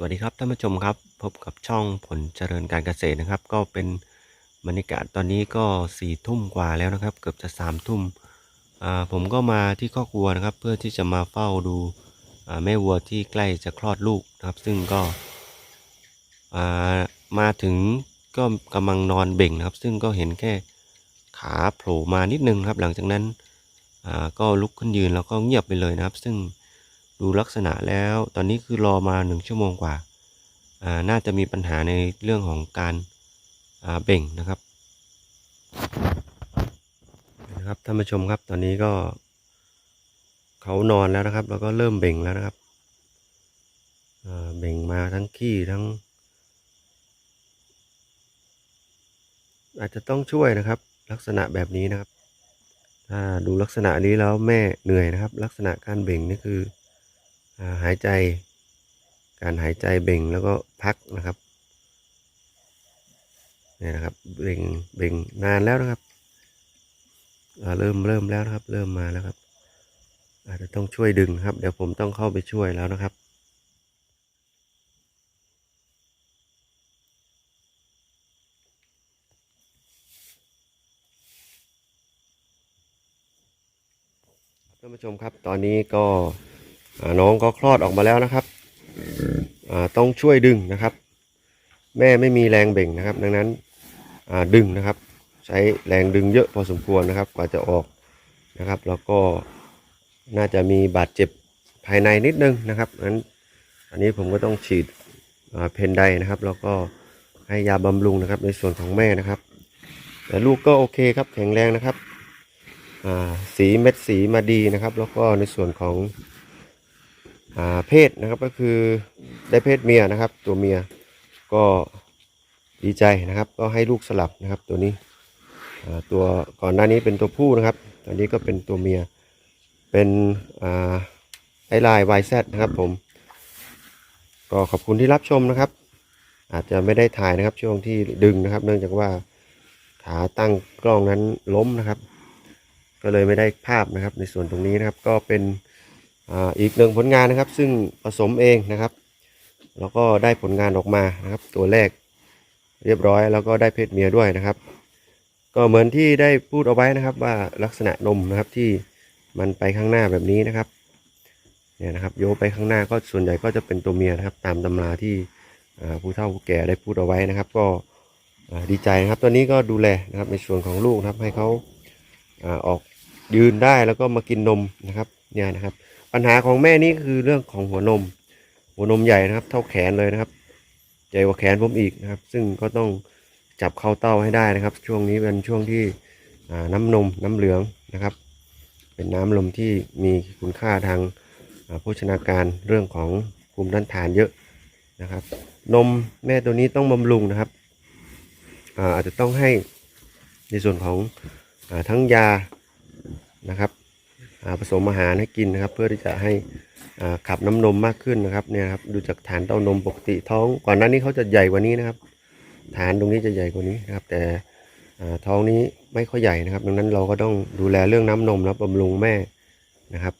สวัสดีครับท่านผู้ชมครับ พบกับช่องผลเจริญการเกษตรนะครับ ก็เป็นบรรยากาศตอนนี้ก็สี่ทุ่มกว่าแล้วนะครับ เกือบจะสามทุ่มผมก็มาที่คอกวัวนะครับ เพื่อที่จะมาเฝ้าดูแม่วัวที่ใกล้จะคลอดลูกนะครับ ซึ่งก็มาถึงก็กำลังนอนเบ่งนะครับ ซึ่งก็เห็นแค่ขาโผล่มานิดนึงครับ หลังจากนั้นก็ลุกขึ้นยืนแล้วก็เงียบไปเลยนะครับ ซึ่ง ดูลักษณะแล้วตอนนี้คือรอมาหนึ่งชั่วโมงกว่าอ่า น่าจะมีปัญหาในเรื่องของการอ่าเบ่งนะครับนะครับท่านผู้ชมครับตอนนี้ก็เขานอนแล้วนะครับ แล้วก็เริ่มเบ่งแล้วนะครับเบ่งมาทั้งขี้ทั้ง อาจจะต้องช่วยนะครับ ลักษณะแบบนี้นะครับถ้าดูลักษณะนี้แล้วแม่เหนื่อยนะครับ ลักษณะการเบ่งนี่คือ หายใจ การหายใจเบ่งแล้วก็พักนะครับเนี่ยนะครับเบ่งเบ่งนานแล้วนะครับเริ่มเริ่มแล้วนะครับ เริ่มมาแล้วครับ อาจจะต้องช่วยดึงครับ เดี๋ยวผมต้องเข้าไปช่วยแล้วนะครับท่านผู้ชมครับตอนนี้ก็ น้องก็คลอดออกมาแล้วนะครับต้องช่วยดึงนะครับ แม่ไม่มีแรงเบ่งนะครับ ดังนั้นดึงนะครับ ใช้แรงดึงเยอะพอสมควรนะครับ กว่าจะออกนะครับ แล้วก็น่าจะมีบาดเจ็บภายในนิดนึงนะครับนั้นอันนี้ผมก็ต้องฉีดเพนไดนะครับ แล้วก็ให้ยาบำรุงนะครับ ในส่วนของแม่นะครับ แต่ลูกก็โอเคครับแข็งแรงนะครับสีเม็ดสีมาดีนะครับ แล้วก็ในส่วนของ เพศนะครับก็คือได้เพศเมียนะครับ ตัวเมียก็ดีใจนะครับ ก็ให้ลูกสลับนะครับ ตัวนี้ตัวก่อนหน้านี้เป็นตัวผู้นะครับ ตอนนี้ก็เป็นตัวเมียเป็นไอไลน์วายแซนะครับผม ก็ขอบคุณที่รับชมนะครับ อาจจะไม่ได้ถ่ายนะครับช่วงที่ดึงนะครับ เนื่องจากว่าขาตั้งกล้องนั้นล้มนะครับ ก็เลยไม่ได้ภาพนะครับในส่วนตรงนี้นะครับก็เป็น อาอีกหนึ่งผลงานนะครับ ซึ่งผสมเองนะครับ แล้วก็ได้ผลงานออกมานะครับ ตัวแรกเรียบร้อยแล้วก็ได้เพศเมียด้วยนะครับ ก็เหมือนที่ได้พูดเอาไว้นะครับ ว่าลักษณะนมนะครับที่มันไปข้างหน้าแบบนี้นะครับเนี่ยนะครับโยไปข้างหน้าก็ส่วนใหญ่ก็จะเป็นตัวเมียนะครับ ตามตำราที่ผู้เฒ่าผู้แก่ได้พูดเอาไว้นะครับ ก็ดีใจนะครับตัวนี้ก็ดูแลนะครับในส่วนของลูกนะครับให้เขาออกยืนได้แล้วก็มากินนมนะครับเนี่ยนะครับ ปัญหาของแม่นี่คือเรื่องของหัวนม หัวนมใหญ่นะครับ เท่าแขนเลยนะครับ ใหญ่กว่าแขนผมอีกนะครับ ซึ่งก็ต้องจับเข้าเต้าให้ได้นะครับ ช่วงนี้เป็นช่วงที่น้ำนมน้ำเหลืองนะครับ เป็นน้ำลมที่มีคุณค่าทางโภชนาการเรื่องของภูมิต้านทานเยอะนะครับ นมแม่ตัวนี้ต้องบำรุงนะครับอาจจะต้องให้ในส่วนของอทั้งยานะครับ ผสมอาหารให้กินนะครับ เพื่อที่จะให้ขับน้ำนมมากขึ้นนะครับเนี่ยครับดูจากฐานเต้านมปกติท้อง ก่อนหน้านี้เขาจะใหญ่กว่านี้นะครับ ฐานตรงนี้จะใหญ่กว่านี้นะครับ แต่ท้องนี้ไม่ค่อยใหญ่นะครับ ดังนั้นเราก็ต้องดูแลเรื่องน้ำนมและบำรุงแม่นะครับ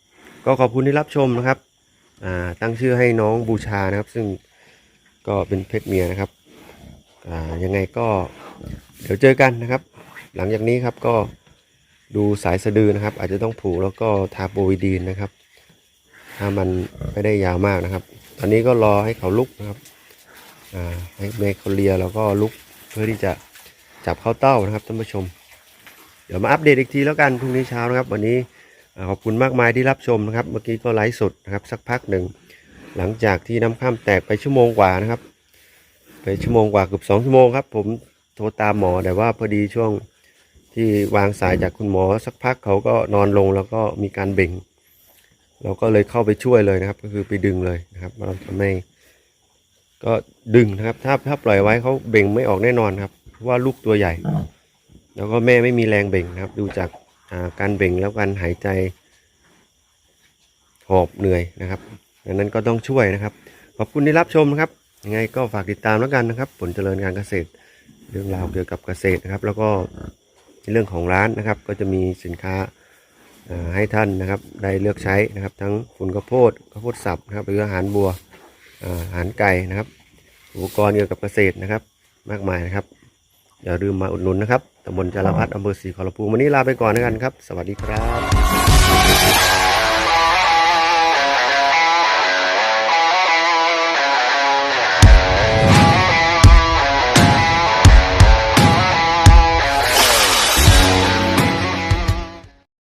ก็ขอบคุณที่รับชมนะครับตั้งชื่อให้น้องบูชานะครับ ซึ่งก็เป็นเพศเมียนะครับยังไงก็เดี๋ยวเจอกันนะครับ หลังจากนี้ครับก็ ดูสายสะดือนะครับ อาจจะต้องผูกแล้วก็ทาโปรวิดีนนะครับ ถ้ามันไม่ได้ยาวมากนะครับ ตอนนี้ก็รอให้เขาลุกนะครับให้เมคเขาเลียแล้วก็ลุกเพื่อที่จะจับเข้าเต้านะครับท่านผู้ชม เดี๋ยวมาอัปเดตอีกทีแล้วกันพรุ่งนี้เช้านะครับ วันนี้ขอบคุณมากมายที่รับชมนะครับ เมื่อกี้ก็ไลฟ์สดนะครับ สักพักหนึ่งหลังจากที่น้ำข้ามแตกไปชั่วโมงกว่านะครับ ไปชั่วโมงกว่าเกือบสองชั่วโมงครับ ผมโทรตามหมอแต่ว่าพอดีช่วง ที่วางสายจากคุณหมอสักพักเขาก็นอนลงแล้วก็มีการเบ่ง เราก็เลยเข้าไปช่วยเลยนะครับ ก็คือไปดึงเลยนะครับ เราทำให้ก็ดึงนะครับ ถ้าถ้าปล่อยไว้เขาเบ่งไม่ออกแน่นอนครับเพราะว่าลูกตัวใหญ่ แล้วก็แม่ไม่มีแรงเบ่งนะครับ ดูจากาการเบ่งแล้วการหายใจหอบเหนื่อยนะครับดังนั้นก็ต้องช่วยนะครับ ขอบคุณที่รับชมนะครับ ยังไงก็ฝากติดตามแล้วกันนะครับ ผลเจริญการเกษตร เรื่องราวเกี่ยวกับเกษตรนะครับ แล้วก็ เรื่องของร้านนะครับ ก็จะมีสินค้าให้ท่านนะครับได้เลือกใช้นะครับ ทั้งฝุ่นข้าวโพดข้าวโพดสับนะครับหรืออาหารบัวอาหารไก่นะครับ อุปกรณ์เกี่ยวกับเกษตรนะครับ มากมายนะครับอย่าลืมมาอุดหนุนนะครับตำบลจารพัฒน์อำเภอศรีขอรภูมิวันนี้ลาไปก่อนแล้วกันครับ สวัสดีครับ